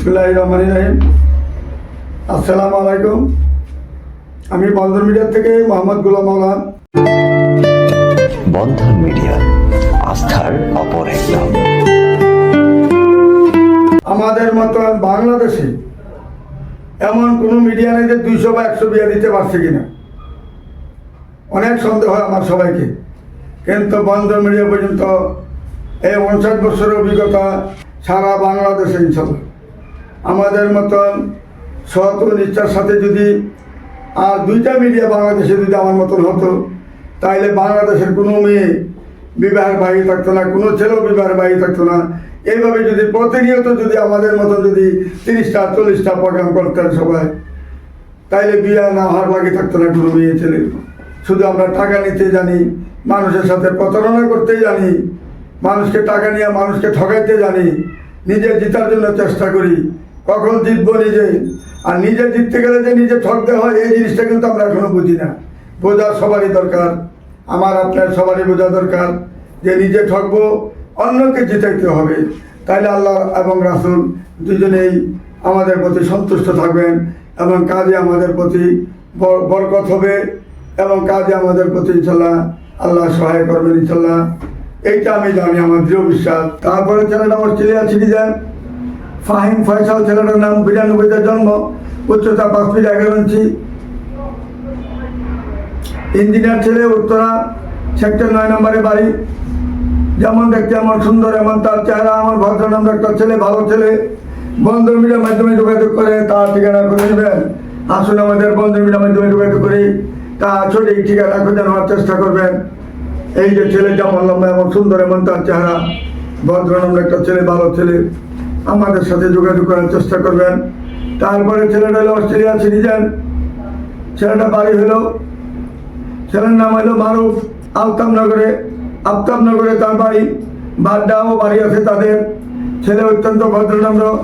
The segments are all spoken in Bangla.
বিসমুল্লাহ রহমান রহিম। আসসালামু আলাইকুম। আমি বন্দর মিডিয়া থেকে মোহাম্মদ গুলাম মাওলা বন্ধন মিডিয়া আস্থার অপর এক নাম আমাদের মতো বাংলাদেশে এমন কোনো মিডিয়া নেই যে দুইশো বা একশো বিয়া দিতে পারছে কিনা। অনেক সন্দেহ হয় আমার সবাইকে। কিন্তু বন্দর মিডিয়া পর্যন্ত এই উনষাট বছরের অভিজ্ঞতা সারা বাংলাদেশে ইনশাল্লাহ। আমাদের মতন সৎ নিষ্ঠার সাথে যদি আর দুইটা মিডিয়া বাংলাদেশে যদি আমার মতন হতো, তাইলে বাংলাদেশের কোনো মেয়ে বিবাহের বাড়ি থাকতো না, কোনো ছেলেও বিবাহের বাড়ি থাকতো না। এইভাবে যদি প্রতিনিয়ত যদি আমাদের মতো যদি তিরিশটা, চল্লিশটা প্রোগ্রাম করতেন সবাই, তাইলে বিয়ে না হওয়ার বাকি থাকতো না কোনো মেয়ে ছেলে। শুধু আমরা টাকা নিতে জানি, মানুষের সাথে প্রতারণা করতে জানি, মানুষকে টাকা নিয়ে মানুষকে ঠকাইতে জানি, নিজের জিতার জন্য চেষ্টা করি। কখন জিতবো নিজে? আর নিজে জিততে গেলে যে নিজে ঠকতে হয়, এই জিনিসটা কিন্তু আমরা এখনও বুঝি না। বোঝা সবারই দরকার। আমার, আপনার সবারই বোঝা দরকার যে নিজে ঠকবো অন্যকে জিতাইতে হবে। তাইলে আল্লাহ এবং রাসুল দুজনেই আমাদের প্রতি সন্তুষ্ট থাকবেন এবং কাজে আমাদের প্রতি বরকত হবে এবং কাজে আমাদের প্রতি ইনশাল্লাহ আল্লাহ সহায় করবেন ইনশাল্লাহ এইটা আমি জানি, আমার দৃঢ় বিশ্বাস। তারপরে ছেলেটা অস্ট্রেলিয়া সিটিজেন ফাহিম ফয়সাল ছেলেটার নাম বিরানব্বইতে জন্ম, উচ্চতা পাঁচ ফিট এগারো ইঞ্চি। ইঞ্জিনিয়ার ছেলে, উত্তরা, সেক্টর নয় নম্বরে বাড়ি। যেমন দেখতে আমার সুন্দর, এমন তার চেহারা, আমার ভদ্র নাম একটা ছেলে, ভালো ছেলে। বন্ধু মিডিয়ার মাধ্যমে যোগাযোগ করে, তার ঠিকানা করে নেবেন। আসুন আমাদের বন্ধু মিডিয়ার মাধ্যমে যোগাযোগ করি। তা সঠিক ঠিকানা খুঁজে নেওয়ার চেষ্টা করবেন। এই যে ছেলে যেমন লম্বা, এমন সুন্দর, এমন তার চেহারা। ভদ্র নাম একটা ছেলে, ভালো ছেলে। আমাদের সাথে যোগাযোগ করার চেষ্টা করবেন। তারপরে ছেলেটা হলো অস্ট্রেলিয়া সিটিজেন। ছেলেটা বাড়ি হলো, ছেলের নাম হলো মারুফ আলতামনগরে আফতাবনগরে তার বাড়ি বাড্ডা ও বাড়ি আছে তাদের। ছেলে অত্যন্ত ভদ্রনম্র।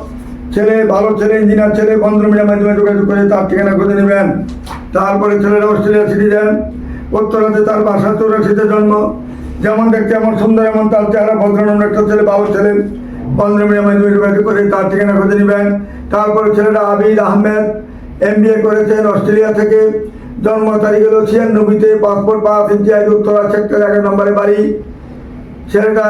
ছেলে ভালো ছেলে, ইঞ্জিনিয়ার ছেলে বন্ধু মিডিয়ার মাধ্যমে যোগাযোগ করে তার ঠিকানা খুঁজে নেবেন। তারপরে ছেলেরা অস্ট্রেলিয়া সিটিজেন। উত্তরাতে তার বাসা চৌরাশিতে জন্ম। যেমন দেখতে এমন সুন্দর, এমন তার চেহারা, ভদ্রনম্র একটা ছেলে ভালো ছেলে। করে তার ঠিকানা খুঁজে নেবেন। তারপরে ছেলেরা আবিদ আহমেদ এম করেছেন অস্ট্রেলিয়া থেকে। জন্ম তারিখ হলো ছিয়ানব্বইতে পাসপোর্ট পাঁচ ইঞ্চি উত্তরা, সেক্টর এগারো, নম্বরে বাড়ি। ছেলেটা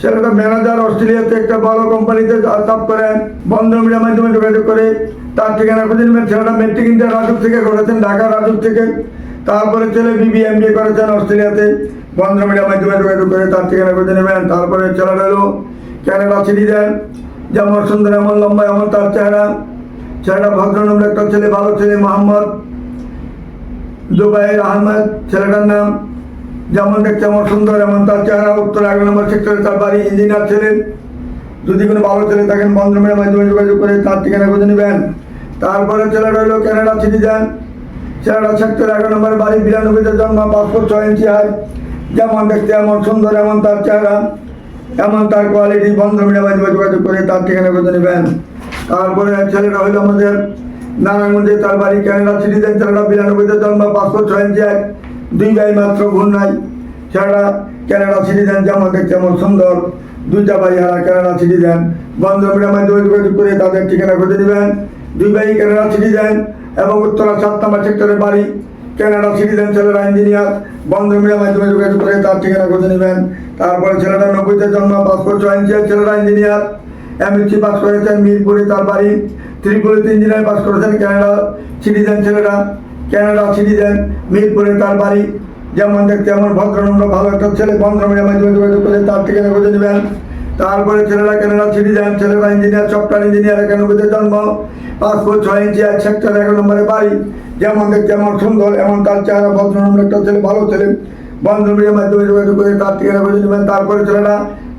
ছেলেটা ম্যানেজার অস্ট্রেলিয়াতে একটা বড় কোম্পানিতে করেন বন্ধ মিডিয়ার মাধ্যমে যোগাযোগ করে তার ঠিকানা খুঁজে নেবেন। ছেলেটা মেট্রিক রাজুক থেকে করেছেন, ঢাকা রাজুক থেকে। তারপরে ছেলে বিবি এম করেছেন অস্ট্রেলিয়াতে। বন্ধ মিডিয়ার মাধ্যমে যোগাযোগ করে তার ঠিকানা খুঁজে নেবেন। তারপরে ছেলেটা হলো ক্যানাডা সিটিজেন যেমন সুন্দর, এমন লম্বা, এমন তার চেহারা। ছেলেটা ভদ্রনম্র একটা ছেলে, ভালো ছেলে, মোহাম্মদ। জুবাইর আহমেদ, ছেলেটার নাম। যেমন দেখতে এমন সুন্দর, এমন তার চেহারা। উত্তর এক নম্বর সেক্টরে তার বাড়ি, ইঞ্জিনিয়ার ছিলেন যদি কোনো ভালো ছেলে থাকেন, পনেরো বন্ধমের মাধ্যমে যোগাযোগ করে তার ঠিকানা খুঁজে নেবেন। তারপরে ছেলেটা হলো ক্যানাডা সিটিজেন ছেলেটা সেক্টর এগারো নম্বর বাড়ি, বিরানব্বইতে জন্ম পাসপোর্ট ছয় ইঞ্চি হয় যেমন দেখতে এমন সুন্দর, এমন তার চেহারা, এমন তার কোয়ালিটি বন্ধ মাধ্যমে যোগাযোগ করে তার ঠিকানা খুঁজে নেবেন। তারপরে ছেলেটা হইল আমাদের নারায়ণগঞ্জে, তার বাড়ি ক্যানাডা সিটিজেন ছেলেটা বিরানব্বইতে জন্ম পাসপোর্ট ছয় ইঞ্চি এক, দুই ভাই মাত্র ভুল নাই ছেলেটা ক্যানাডা সিটিজেন যেমন দেখতে এমন সুন্দর, দুইটা ভাই হারা ক্যানাডা সিটিজেন বন্ধ মাধ্যমে যোগাযোগ করে তাদের ঠিকানা খুঁজে নেবেন। দুই ভাই ক্যানাডা সিটিজেন এবং উত্তরা সাত নম্বর সেক্টরে বাড়ি। ক্যানাডা সিটিজেন ছেলেরা ইঞ্জিনিয়ার বন্ধ মিডিয়ার মাধ্যমে যোগাযোগ করে তার ঠিকানা খুঁজে নেবেন। তারপরে ছেলেটা নব্বইতে জন্ম, পাসপোর্ট ছয় ইঞ্চিয়ার ছেলেরা ইঞ্জিনিয়ার। এমএসসি পাস করেছেন মিরপুরে তার বাড়ি। ত্রিপুরিতে ইঞ্জিনিয়ার পাস করেছেন ক্যানাডা সিটিজেন ছেলেরা ক্যানাডা সিটিজেন, মিরপুরে তার বাড়ি। যেমন দেখতে এমন ভদ্রনম্র ভালো একটা ছেলে। বন্ধ মিডিয়ার মাধ্যমে যোগাযোগ করে তার ঠিকানা খুঁজে নেবেন। তারপরে ছেলেরা ক্যানাডা সিটিজেন ছেলেরা ইঞ্জিনিয়ার সফটওয়্যার ইঞ্জিনিয়ার একানব্বইতে জন্ম পাসপোর্ট ছয় ইঞ্চি এক সেক্টর এক নম্বরে বাড়ি। যেমন দেখতে এমন সুন্দর, এমন তার চেহারা, ভদ্রনম্র একটা ছেলে, ভালো ছেলে। বন্ধু মিডিয়ার মাধ্যমে যোগাযোগ করে তার ঠিকানা খুঁজে নেবেন। তারপরে ছেলেরা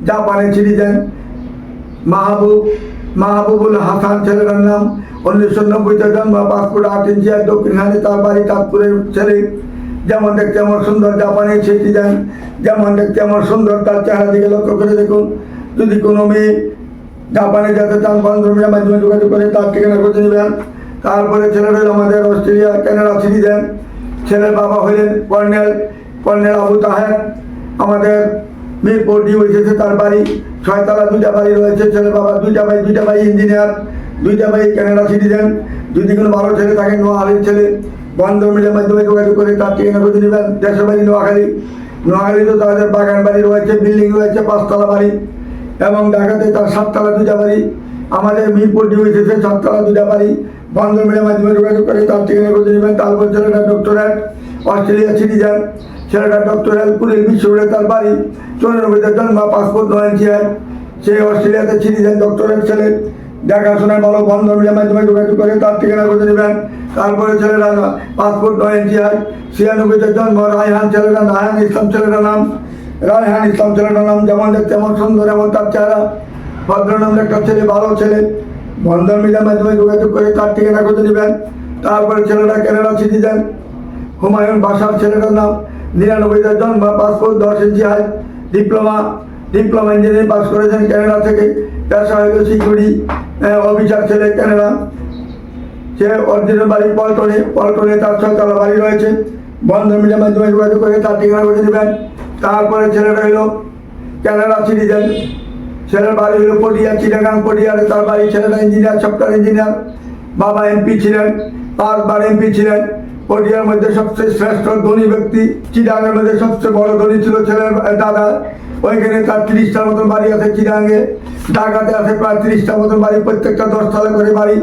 জাপানে সিটিজেন মাহবুব, মাহবুবুল হাসান ছেলেটার নাম। উনিশশো নব্বইতে জন্ম পাসপোর্ট আট ইঞ্চি আর দক্ষিণখানে তার বাড়ি তাজপুরের ছেলে। যেমন দেখতে আমার সুন্দর জাপানি সিটিজেন যেমন দেখতে আমার সুন্দর তার চেহারা দিকে লক্ষ্য করে দেখুন। যদি কোনো মেয়ে জাপানে যেতে চান বন্ধুমিয়ার মাধ্যমে যোগাযোগ করে তার ঠিকানা খুঁজে নেবেন, তারপরে ছেলেরা আমাদের অস্ট্রেলিয়া ক্যানাডা কানাডা সিটিজেন ছেলের বাবা হলেন কর্নেল কর্নেল আবু তাহের। আমাদের মিরপুর ডিওইসেসে তার বাড়ি, ছয়তলা দুইটা বাড়ি রয়েছে। ছেলের বাবা দুইটা ভাই দুইটা ভাই ইঞ্জিনিয়ার, দুইটা ভাই কানাডা সিটিজেন যদি কোনো ভালো ছেলে থাকে, নোয়াখালীর ছেলে বন্ধ মিলের মাধ্যমে যোগাযোগ করে তার ঠিকানা খুঁজে নেবেন দেশের বাড়ি নোয়াখালী। নোয়াখালী তো তাদের বাগান বাড়ি রয়েছে, বিল্ডিং রয়েছে, পাঁচতলা বাড়ি এবং ঢাকাতে তার সাততলা দুটা বাড়ি। আমাদের মিরপুর ডিওইসেসে সাততলা দুটা বাড়ি। বন্ধ মিলের মাধ্যমে যোগাযোগ করে তার ঠিকানা খুঁজে নেবেন তারপর ছেলেটা ডক্টরেট অস্ট্রেলিয়া সিটিজেন ছেলেটা ডক্টরেট পুরীর বিশ্ববিদ্যালয়ে তার বাড়ি। চৌরানব্বইতে জন্ম, পাসপোর্ট নয় সে অস্ট্রেলিয়াতে সিটিজেন ডক্টরেট ছেলে। দেখাশোনায় ভালো বন্ধ মিডিয়ার মাধ্যমে যোগাযোগ করে তার ঠিকানা খুঁজে নেবেন তারপরে ছেলেরা পাসপোর্ট নয় চেয়ার ছিয়ানব্বইতে জন্ম, রায়হান ছেলেরা রায়হান ইসলাম ছেলেটার নাম। রায়হান ইসলাম ছেলেটার নাম যেমন দেখতে এমন সুন্দর এমন তার চেহারা। ভদ্রনাম একটা ছেলে, ভালো ছেলে। বন্ধন মিডিয়ার মাধ্যমে যোগাযোগ করে তার ঠিকানা খুঁজে নেবেন তারপরে ছেলেটা কেনাডা দেন। হুমায়ুন বাসার ছেলেটার নাম। নিরানব্বইতে জন্ম, পাসপোর্ট দশ inch high, diploma. Diploma engineering pass করেছেন কানাডা থেকে। পেশা হইল সিকিউরিটি অফিসার ছেলে কানাডা সে অরিজিনাল বাড়ি পল্টনে পল্টনে তার ছয়তলা বাড়ি রয়েছে। বন্ধ মিডিয়ার মাধ্যমে যোগাযোগ করে তার ঠিকানা করে দেবেন। তারপরে ছেলেটা হইল কানাডা সিটিজেন ছেলের বাড়ি হইল পটিয়া, চিটাগাং পটিয়ারে তার বাড়ি। ছেলেটা ইঞ্জিনিয়ার সফটওয়্যার ইঞ্জিনিয়ার বাবা এমপি ছিলেন পাঁচবার এমপি ছিলেন। পটিয়ার মধ্যে সবচেয়ে শ্রেষ্ঠ ধনী ব্যক্তি চিটাগাংয়ের মধ্যে সবচেয়ে বড় ধনী ছিল ছেলের দাদা। ওইখানে তার তিরিশটার মতন বাড়ি আছে চিটাগাঙ্গে ঢাকাতে আছে প্রায় তিরিশটার মতন বাড়ি, প্রত্যেকটা দশতলা করে বাড়ি।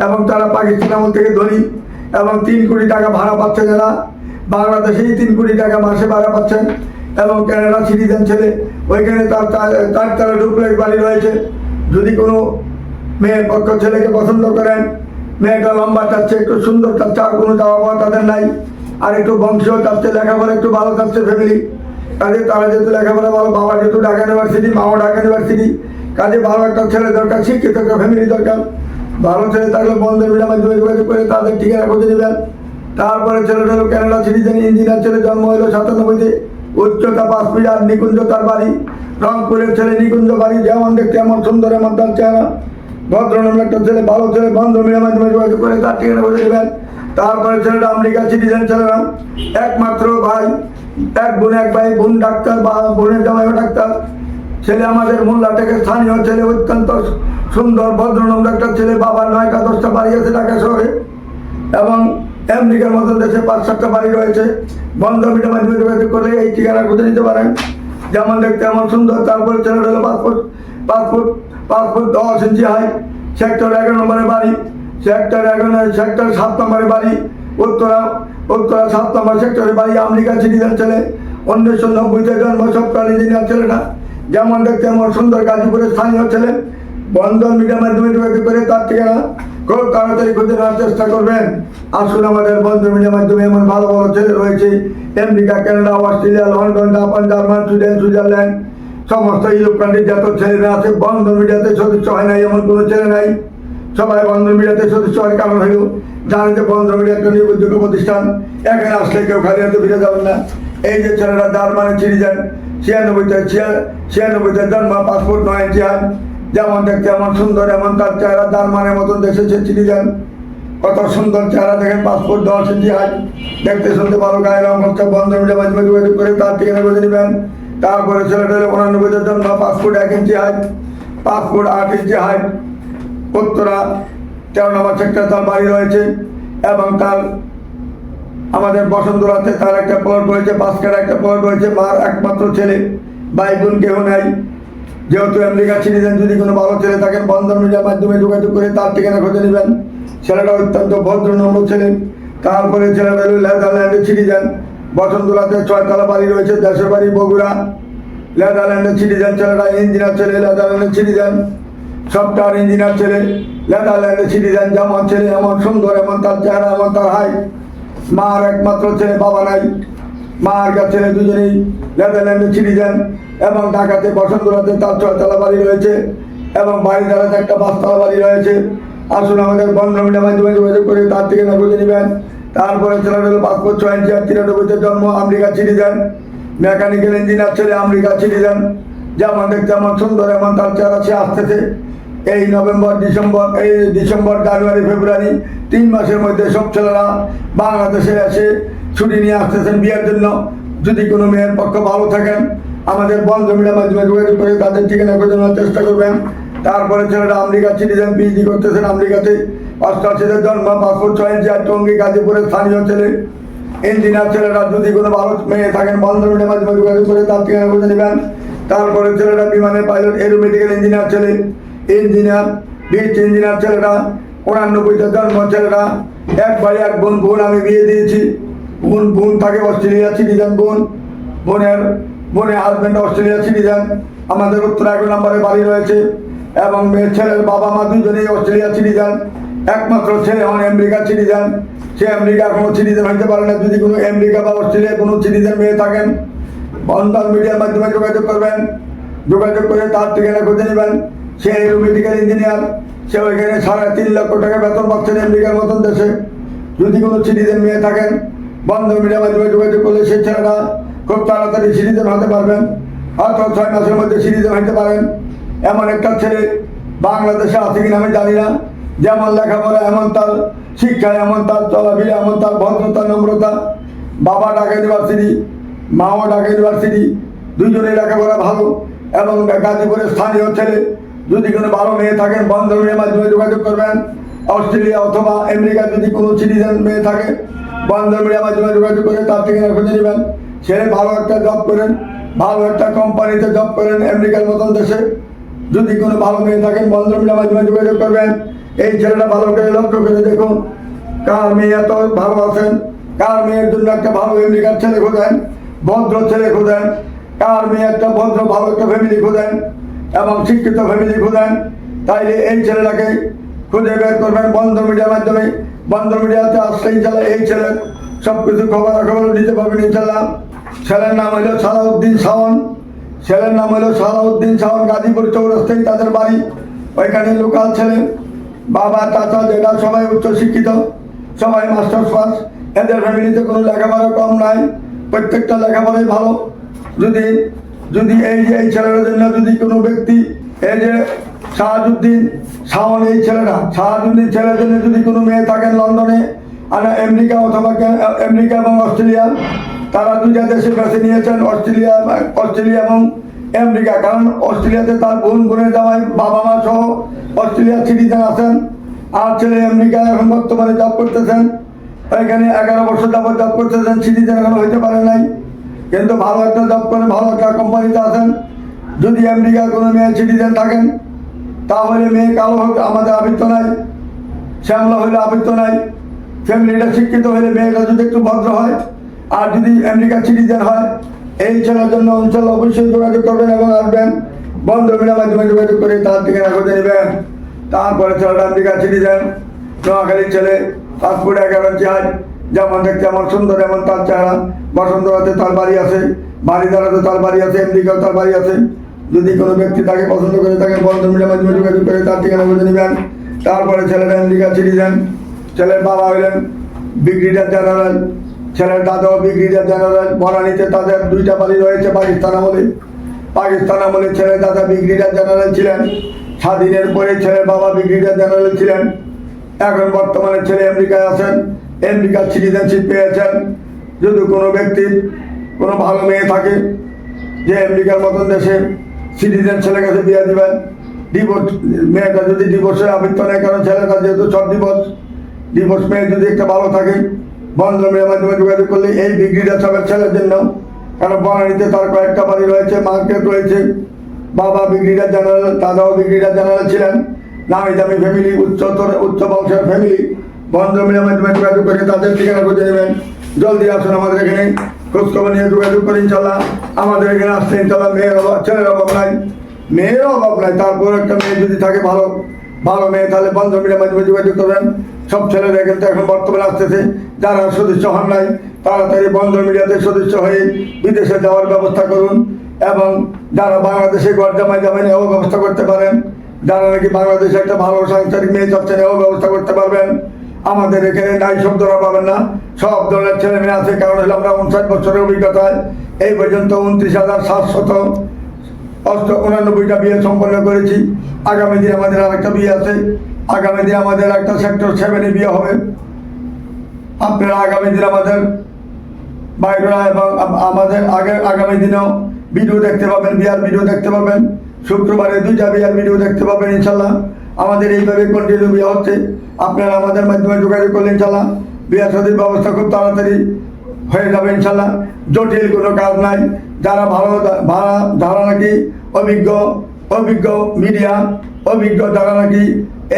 এবং তারা পাকিস্তান আমল থেকে ধরি এবং তিন কোটি টাকা ভাড়া পাচ্ছে যারা বাংলাদেশেই তিন কোটি টাকা মাসে ভাড়া পাচ্ছেন। এবং কানাডা সিটিজেন ছেলে। ওইখানে তার চার- চারতলা ডুপ্লেক্স বাড়ি রয়েছে। যদি কোনো মেয়ের পক্ষ ছেলেকে পছন্দ করেন, মেয়েটা লম্বা চাচ্ছে, একটু সুন্দর চাচ্ছে, আর কোনো চাওয়া পাওয়া তাদের নাই। আর একটু বংশীয় চাচ্ছে, লেখাপড়া একটু ভালো চাচ্ছে ফ্যামিলি কাজে তারা যেহেতু লেখাপড়া ভালো, বাবা যেহেতু ঢাকা ইউনিভার্সিটি মাও ঢাকা ইউনিভার্সিটি কাজে ভালো একটা ছেলে দরকার, শিক্ষিত একটা ফ্যামিলি দরকার। ভালো ছেলে থাকলে বন্ধের মিডিয়ামে যোগাযোগ করে তাদের ঠিকানা খুঁজে নেবেন তারপরে ছেলেটা হলো কানাডা সিটিজেন ইঞ্জিনিয়ার ছেলে জন্ম হলো সাতানব্বইতে। উচ্চতা পাঁচ ফিট নিকুঞ্জ তার বাড়ি। রংপুরের ছেলে নিকুঞ্জ বাড়ি, যেমন দেখতে এমন সুন্দর, এমন তার চেহারা। ভদ্রনাম একটা ছেলে, ভালো ছেলে, বন্ধ মাধ্যমে যোগাযোগ করে তার ঠিকানা খুঁজে নেবেন তারপরে ছেলেটা আমেরিকা সিটিজেন ছেলেরা একমাত্র ভাই, এক বোন, এক ভাই, বোন ডাক্তার, বা বোনের জামাইও ডাক্তার। ছেলে আমাদের মোল্লা থেকে স্থানীয় ছেলে, অত্যন্ত সুন্দর, ভদ্রনম একটা ছেলে, বাবার নয়টা, দশটা বাড়ি আছে ঢাকা শহরে। এবং আমেরিকার মতন দেশে পাঁচ, সাতটা বাড়ি রয়েছে। বন্ধ মাধ্যমে যোগাযোগ করলে এই ঠিকানা খুঁজে নিতে পারেন। যেমন দেখতে এমন সুন্দর, তারপরে ছেলেটা হলো পাসপোর্ট পাসপোর্ট পাসপোর্ট দশ ইঞ্চি হাই সেক্টর এগারো নম্বরের বাড়ি। সেক্টর এগারো সেক্টর সাত নম্বরের বাড়ি, উত্তরা উত্তরা সাত নম্বর সেক্টরের বাড়ি, আমেরিকা সিটিজেন ছেলে। উনিশশো নব্বইতে জন্ম সফটওয়্যার ইঞ্জিনিয়ার ছেলেটা। যেমন দেখতে এমন সুন্দর গাজীপুরের স্থানীয় ছেলে। বন্ধন মিডিয়ার মাধ্যমে করে তার ঠিকানা খুব তাড়াতাড়ি খুঁজে নেওয়ার চেষ্টা করবেন। আসলে আমাদের বন্ধন মিডিয়ার মাধ্যমে এমন ভালো ভালো ছেলে রয়েছে। America, Canada, Australia, London, Japan, German, Sweden, Switzerland, সমস্ত কান্ট্রির যত ছেলেরা আছে, বন্ধন মিডিয়াতে সদস্য হয় নাই, এমন কোনো ছেলে নাই। সবাই বন্ধন মিডিয়াতে সদস্য হওয়ার কারণ হইল জানেন যে বন্ধন মিডিয়া একটা নির্ভরযোগ্য প্রতিষ্ঠান, এখানে আসলে কেউ খালি হাতে ফিরে যাবেন না। এই যে ছেলেরা জার্মানি সিটিজেন ছিয়ানব্বইতে ছিয়া- ছিয়ানব্বইতে জন্ম, পাসপোর্ট নয় চেয়ার যেমন দেখতে এমন সুন্দর, এমন তার চেহারা জার্মানের মতন দেশে সে সিটিজেন কত সুন্দর চেহারা, দেখেন পাসপোর্ট দশ ইঞ্চি হাই দেখতে শুনতে ভালো, গায়ের হচ্ছে বন্ধ মিডিয়া মাঝে যোগাযোগ করে তার ঠিকানা খুঁজে নেবেন। তারপরে ছেলেটা উনানব্বইতে জন্ম, পাসপোর্ট এক ইঞ্চি হাই পাসপোর্ট আট ইঞ্চি হাই উত্তরা তেরো নম্বর সেক্টর তার বাড়ি রয়েছে এবং তার আমাদের বসন্তরাতে তার একটা প্লট রয়েছে বাসকার একটা প্লট রয়েছে, মার একমাত্র ছেলে, ভাই বোন কেউ নাই। যেহেতু আমেরিকা সিটিজেন যদি কোনো ভালো ছেলে থাকেন বন্ধন মিডিয়ার মাধ্যমে যোগাযোগ করে তার ঠিকানা খুঁজে নেবেন। ছেলেটা অত্যন্ত ভদ্র, নম্র ছেলে। তারপরে ছেলেটা হলো নেদারল্যান্ডের সিটিজেন বসন্তরাতে ছয়তলা বাড়ি রয়েছে, দেশের বাড়ি বগুড়া। নেদারল্যান্ডের সিটিজেন ছেলেটা ইঞ্জিনিয়ার ছেলে নেদারল্যান্ডের সিটিজেন সফটওয়্যার ইঞ্জিনিয়ার ছেলে নেদারল্যান্ডের সিটিজেন যেমন ছেলে, এমন সুন্দর, এমন তার চেহারা, এমন তার হাই মার একমাত্র ছেলে, বাবা নাই। মার কাছে ছেলে দুজনেই নেদারল্যান্ডের সিটিজেন এবং ঢাকাতে বসন্তরাতে তার ছয়তলা বাড়ি রয়েছে এবং বাড়ি দাঁড়াতে একটা পাঁচতলা বাড়ি রয়েছে। আসুন আমাদের বন্ধ মিডিয়ার মাধ্যমে যোগাযোগ করে তার থেকে না খুঁজে নেবেন তারপরে ছেলেটা হলো পাসপোর্ট ছয় আর তিরানব্বইতে জন্ম, আমেরিকা সিটিজেন মেকানিক্যাল ইঞ্জিনিয়ার ছেলে, আমেরিকা সিটিজেন যেমন দেখতে এমন সুন্দর, এমন তার চেহারা, সে আসতেছে। এই নভেম্বর, ডিসেম্বর, এই ডিসেম্বর, জানুয়ারি, ফেব্রুয়ারি তিন মাসের মধ্যে সব ছেলেরা বাংলাদেশে এসে ছুটি নিয়ে আসতেছেন বিয়ের জন্য। যদি কোনো মেয়ের পক্ষ ভালো থাকেন আমাদের বন্ধ মিডিয়ার মাধ্যমে যোগাযোগ করে তাদের ঠিকানা খুঁজে নেওয়ার চেষ্টা করবেন। তারপরে ছেলেরা আমেরিকা সিটিজেন পিএইচডি করতেছেন আমেরিকাতে। অষ্টাশিতে জন্ম পাসপোর্ট ছয় ইঞ্চি আর টঙ্গি গাজীপুরের স্থানীয় ছেলে। ইঞ্জিনিয়ার ছেলেরা যদি কোনো ভালো মেয়ে থাকেন বন্ধ মিডিয়ার মাধ্যমে যোগাযোগ করে তার ঠিকানা খুঁজে নেবেন। তারপরে ছেলেরা বিমানের পাইলট এরোমেডিক্যাল ইঞ্জিনিয়ার ছেলে। ইঞ্জিনিয়ার বিচ ইঞ্জিনিয়ার ছেলেরা উনানব্বইতে জন্ম ছেলেরা এক ভাই, এক বোন বোন আমি বিয়ে দিয়েছি। বোন বোন থাকে অস্ট্রেলিয়া সিটিজেন বোন। বোনের বোনের হাজব্যান্ড অস্ট্রেলিয়া সিটিজেন। আমাদের উত্তর এক নম্বরে বাড়ি রয়েছে। এবং মেয়ের ছেলের বাবা মা দুজনেই অস্ট্রেলিয়া সিটিজেন। একমাত্র ছেলে হন আমেরিকা সিটিজেন। সে আমেরিকা কোনো সিটিজেন হইতে পারে না। যদি কোনো আমেরিকা বা অস্ট্রেলিয়া কোনো সিটিজেন মেয়ে থাকেন বন্ধন মিডিয়ার মাধ্যমে যোগাযোগ করবেন। যোগাযোগ করে তার ঠিকানা খুঁজে নেবেন। সে মেডিকেল ইঞ্জিনিয়ার সে ওইখানে সাড়ে তিন লক্ষ টাকা বেতন পাচ্ছেন আমেরিকার মতন দেশে। যদি কোনো সিটিজেন মেয়ে থাকেন বন্ধন মিডিয়ার মাধ্যমে যোগাযোগ করলে সেই ছেলেরা খুব তাড়াতাড়ি সিটিজেন হতে পারবেন। হয়তো ছয় মাসের মধ্যে সিটিজেন হতে পারেন। এমন একটা ছেলে বাংলাদেশে আছে কিনা আমি জানি না। যেমন লেখাপড়া এমন তার, শিক্ষা এমন তার, চলাফেরা এমন তার, ভদ্রতা, নম্রতা। বাবা ঢাকা ইউনিভার্সিটি মাও ঢাকা ইউনিভার্সিটি দুজনেই লেখাপড়া ভালো এবং গাজীপুরের স্থানীয় ছেলে যদি কোনো ভালো মেয়ে থাকেন, বন্ধ মেয়ের মাধ্যমে যোগাযোগ করবেন। অস্ট্রেলিয়া অথবা আমেরিকা যদি কোনো সিটিজেন মেয়ে থাকে, বন্ধ মিডিয়ার মাধ্যমে যোগাযোগ করে তার থেকে খুঁজে নেবেন। ছেলে ভালো একটা জব করেন, ভালো একটা কোম্পানিতে জব করেন আমেরিকার মতন দেশে। যদি কোনো ভালো মেয়ে থাকেন, বন্ধ মিডিয়ার মাধ্যমে যোগাযোগ করবেন। এই ছেলেটা ভালো করে লক্ষ্য করে দেখুন, কার মেয়ে এত ভালো আছেন, কার মেয়ের জন্য একটা ভালো আমেরিকার ছেলে খোঁজেন, ভদ্র ছেলে খোঁজেন, কার মেয়ে একটা ভদ্র, ভালো একটা ফ্যামিলি খোঁজেন। এবং শিক্ষিত ফ্যামিলি খোঁজেন, তাইলে এই ছেলেটাকে খুঁজে বের করবেন বন্ধ মিডিয়ার মাধ্যমে। বন্ধ মিডিয়াতে আসলে ইনশাল্লাহ এই ছেলের সব কিছু খবর খবর দিতে পারবেন ইনশাল্লাহ ছেলের নাম হলো সালাউদ্দিন শাওন। ছেলের নাম হলো সালাউদ্দিন শাওন, গাজীপুর চৌরাস্তায় তাদের বাড়ি। ওইখানে লোকাল ছেলে। বাবা, চাচা, জেঠা, সবাই উচ্চ শিক্ষিত। সবাই মাস্টার্স পাস। এদের ফ্যামিলিতে কোনো লেখাপড়া কম নাই। প্রত্যেকটা লেখাপড়াই ভালো। যদি যদি এই যে এই ছেলেটার জন্য যদি কোনো ব্যক্তি এই যে শাহাজুদ্দিন শাওন এই ছেলেটা শাহাজুদ্দিন ছেলের জন্য যদি কোনো মেয়ে থাকেন লন্ডনে, আর আমেরিকা অথবা আমেরিকা এবং অস্ট্রেলিয়া, তারা দুইটা দেশে বেছে নিয়েছেন, অস্ট্রেলিয়া অস্ট্রেলিয়া এবং আমেরিকা। কারণ অস্ট্রেলিয়াতে তার বোন, বোনের জামাই, বাবা মা সহ অস্ট্রেলিয়া সিটিজেন আছেন, আর ছেলে আমেরিকা এখন বর্তমানে জব করতেছেন। এখানে এগারো বছর যাবত জব করতেছেন, সিটিজেন এখন হইতে পারে নাই। কিন্তু ভালো একটা জব করে, ভালো একটা কোম্পানিতে আছেন। যদি আমেরিকার কোনো মেয়ে সিটিজেন থাকেন, তাহলে মেয়ে কালো হোক, আমাদের আবৃত্ত নাই। শ্যামলা হইলে আবৃত্ত নাই। ফ্যামিলিটা শিক্ষিত হইলে মেয়েটা যদি একটু ভদ্র হয়, আর যদি আমেরিকা সিটিজেন হয়, এই ছেলের জন্য অঞ্চল অবশ্যই যোগাযোগ করবেন এবং আসবেন। বন্ধ মিডিয়ার মাধ্যমে যোগাযোগ করে তার ঠিকানা খুঁজে নেবেন। তারপরে ছেলেটা আমেরিকা সিটিজেন নোয়াখালীর ছেলে, পাসপোর্ট এগারো চার যেমন দেখতে আমার সুন্দর, এমন তার চেহারা। বসন্তরাতে তার বাড়ি আছে বাড়ি দাঁড়াতে তার বাড়ি আছে আমেরিকাও তার বাড়ি আছে। যদি কোনো ব্যক্তি তাকে পছন্দ করে, তাকে বন্ধ মিডিয়ার মাধ্যমে যোগাযোগ করে তার ঠিকানা খুঁজে নেবেন। তারপরে ছেলেটা আমেরিকা সিটিজেন ছেলের বাবা হইলেন ব্রিগেডিয়ার জেনারেল। ছেলের দাদাও ব্রিগেডিয়ার জেনারেল। বনানীতে তাদের দুইটা বাড়ি রয়েছে পাকিস্তান আমলে। পাকিস্তান আমলে ছেলের দাদা ব্রিগেডিয়ার জেনারেল ছিলেন। স্বাধীনের পরে ছেলের বাবা ব্রিগেডিয়ার জেনারেল ছিলেন। এখন বর্তমানে ছেলে আমেরিকায় আছেন। আমেরিকার সিটিজেনশিপ পেয়েছেন। যদি কোনো ব্যক্তির কোনো ভালো মেয়ে থাকে, যে আমেরিকার মতন দেশে সিটিজেন ছেলের কাছে বিয়ে দিবেন ডিভোর্স মেয়েটা যদি ডিভোর্সের আবৃত্ত নেয় কারণ ছেলেটা যেহেতু সব ডিভোর্স ডিভোর্স মেয়ে যদি একটা ভালো থাকে বন্ধ মেয়ের মাধ্যমে যোগাযোগ করলে এই ডিগ্রিটা সবের ছেলের জন্য। কারণ বনানীতে তার কয়েকটা বাড়ি রয়েছে, মার্কেট রয়েছে, বাবা ব্রিগেডিয়ার জেনারেল, দাদাও ব্রিগেডিয়ার জেনারেল ছিলেন। নামি দামি ফ্যামিলি উচ্চতর, উচ্চ বংশের ফ্যামিলি বন্ধ মিলের মাধ্যমে যোগাযোগ করে তাদের ঠিকানা খুঁজে নেবেন। জলদি আসুন আমাদের এখানে। খোঁজখবর নিয়ে যোগাযোগ করে ইনশাল্লাহ আমাদের এখানে আসলে ইনশাল্লাহ মেয়ের অভাব, ছেলের অভাব নাই। মেয়ের অভাব নাই, তারপর একটা মেয়ে যদি থাকে ভালো ভালো মেয়ে, তাহলে বন্ধ মিলের মাধ্যমে যোগাযোগ করবেন। সব ছেলেরা কিন্তু এখন বর্তমানে আসতেছে। যারা সদস্য হন নাই, তাড়াতাড়ি বন্ধ মিডিয়াতে সদস্য হয়ে বিদেশে যাওয়ার ব্যবস্থা করুন। এবং যারা বাংলাদেশে ঘর জামাই জামাই নেওয়ার ব্যবস্থা করতে পারেন, যারা নাকি বাংলাদেশে একটা ভালো সাংসারিক মেয়ে চাচ্ছে নেওয়ার ব্যবস্থা করতে পারবেন। আমাদের এখানে নাই শব্দরা পাবেন না। সব ধরনের ছেলে মেয়ে আছে, কারণ হলো আমরা উনষাট বছরের অভিজ্ঞতায় এই পর্যন্ত উনত্রিশ হাজার সাতশত অষ্ট উনানব্বইটা বিয়ে সম্পন্ন করেছি। আগামী দিন আমাদের আরেকটা বিয়ে আছে। আগামী দিন আমাদের একটা সেক্টর সেভেনে বিয়ে হবে। আপনারা আগামী দিন আমাদের বাইরা এবং আমাদের আগে আগামী দিনেও ভিডিও দেখতে পাবেন, বিয়ার ভিডিও দেখতে পাবেন। শুক্রবারে দুইটা বিয়ার ভিডিও দেখতে পাবেন, ইনশাল্লাহ। আমাদের এইভাবে কন্টিনিউ বিয়া হচ্ছে। আপনারা আমাদের মাধ্যমে যোগাযোগ করলে ইনশাল্লাহ বিয়া সাদীর ব্যবস্থা খুব তাড়াতাড়ি হয়ে যাবে ইনশাল্লাহ। জটিল কোনো কাজ নাই। যারা ভালো ভাড়া, যারা নাকি অভিজ্ঞ অভিজ্ঞ মিডিয়া অভিজ্ঞ যারা নাকি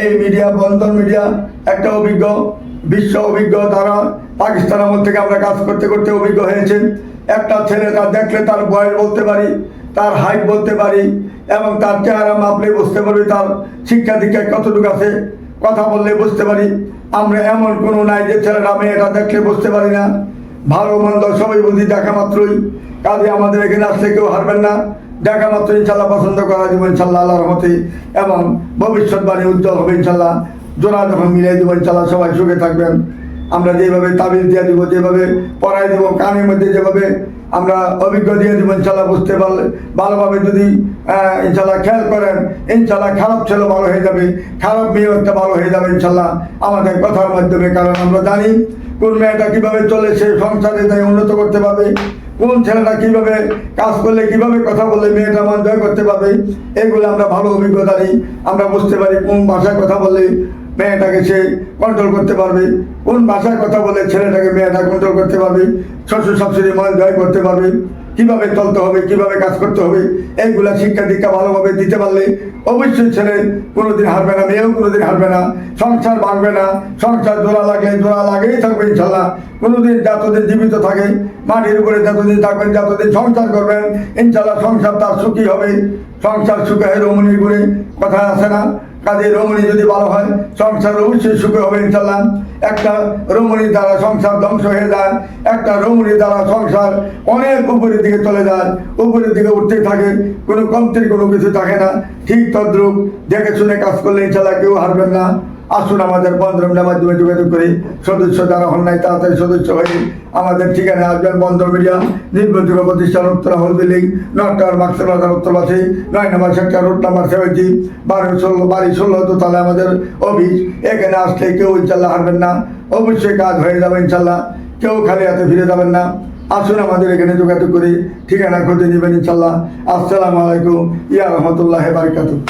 এই মিডিয়া বন্ধন মিডিয়া একটা অভিজ্ঞ, বিশ্ব অভিজ্ঞ তারা পাকিস্তান আমল থেকে আমরা কাজ করতে করতে অভিজ্ঞ হয়েছেন। একটা ছেলে তার দেখলে তার বয়স বলতে পারি তার হাইট বলতে পারি এবং তার চেহারা মাপলে বুঝতে পারি, তার শিক্ষা দীক্ষা কতটুকু আছে, কথা বললে বুঝতে পারি। আমরা এমন কোনো নাই যে ছেলেরা মেয়েটা দেখলে বুঝতে পারি না। ভালো মন্দ সবাই বুঝি, দেখা মাত্রই। কাজে আমাদের এখানে আসলে কেউ হারবেন না। দেখা মাত্র ইনশাল্লাহ পছন্দ করা যাবে ইনশাল্লাহ আল্লাহ রহমতে। এবং ভবিষ্যৎবাণী উজ্জ্বল হবে ইনশাল্লাহ। জোড়া যখন মিলিয়ে দেবো ইনশাল্লাহ সবাই সুখে থাকবেন। আমরা যেভাবে তাবিজ দিয়ে দিব, যেভাবে পড়াই দেবো, কানের মধ্যে যেভাবে আমরা অভিজ্ঞ দিয়ে দিব, ইনশাল্লাহ বুঝতে পারলে। ভালোভাবে যদি ইনশাল্লাহ খেয়াল করেন, ইনশাল্লাহ খারাপ ছেলে ভালো হয়ে যাবে, খারাপ মেয়েও একটা ভালো হয়ে যাবে, ইনশাল্লাহ আমাদের কথার মাধ্যমে। কারণ আমরা জানি কোন মেয়েটা কীভাবে চলে, সে সংসারে তাই উন্নত করতে পারবে। কোন ছেলেটা কীভাবে কাজ করলে, কীভাবে কথা বললে, মেয়েটা মন জয় করতে পারবে, এগুলো আমরা ভালো অভিজ্ঞতা নিই। আমরা বুঝতে পারি কোন ভাষায় কথা বললে মেয়েটাকে সে কন্ট্রোল করতে পারবে। কোন ভাষায় কথা বলে ছেলেটাকে, মেয়েটা কন্ট্রোল করতে পারবে? শ্বশুর, শাশুড়ি মন জয় করতে পারবে? কীভাবে চলতে হবে? কীভাবে কাজ করতে হবে? এইগুলা শিক্ষা দীক্ষা ভালোভাবে দিতে পারলে অবশ্যই ছেলে কোনোদিন হারবে না, মেয়েও কোনোদিন হারবে না, সংসার ভাঙবে না, সংসার জোড়া লাগলে জোড়া লাগেই থাকবে ইনশাল্লাহ। কোনোদিন যতদিন জীবিত থাকে, মাটির উপরে যতদিন থাকবেন, যতদিন সংসার করবেন, ইনশাল্লাহ সংসার তার সুখী হবে। সংসার সুখে রমণীর করে কথা আসে না। কাজে রমণী যদি ভালো হয়, সংসার অবশ্যই সুখে হবে ইনশাল্লাহ একটা রমণীর দ্বারা সংসার ধ্বংস হয়ে যায়, একটা রমণীর দ্বারা সংসার অনেক উপরের দিকে চলে যায়, উপরের দিকে উঠতে থাকে, কোনো কমতির কোনো কিছু থাকে না। ঠিক তদ্রুপ দেখে শুনে কাজ করলে ইনশাল্লাহ কেউ হারবেন না। আসুন আমাদের বন্ধনের মাধ্যমে যোগাযোগ করি। সদস্য যারা হন নাই, তাড়াতাড়ি সদস্য হয়ে আমাদের ঠিকানা আসবেন বন্ধ মিডিয়া, নির্ভরযোগ্য প্রতিষ্ঠান উত্তরা হল বিল্ডিং নট টাওয়ার মাক্সের বাজার উত্তরপাশে নয় number sector road number seventy বারো ষোলো, বাড়ি ষোলো দোতলা আমাদের অফিস। এখানে আসলে কেউ ইনশাল্লাহ হারবেন না। অবশ্যই কাজ হয়ে যাবে ইনশাল্লাহ। কেউ খালি হাতে ফিরে যাবেন না। আসুন আমাদের এখানে যোগাযোগ করি। ঠিকানা খুঁজে নেবেন ইনশাল্লাহ। আসসালামু আলাইকুম। ইয়া রহমতুল্লাহ বারকাতুহ।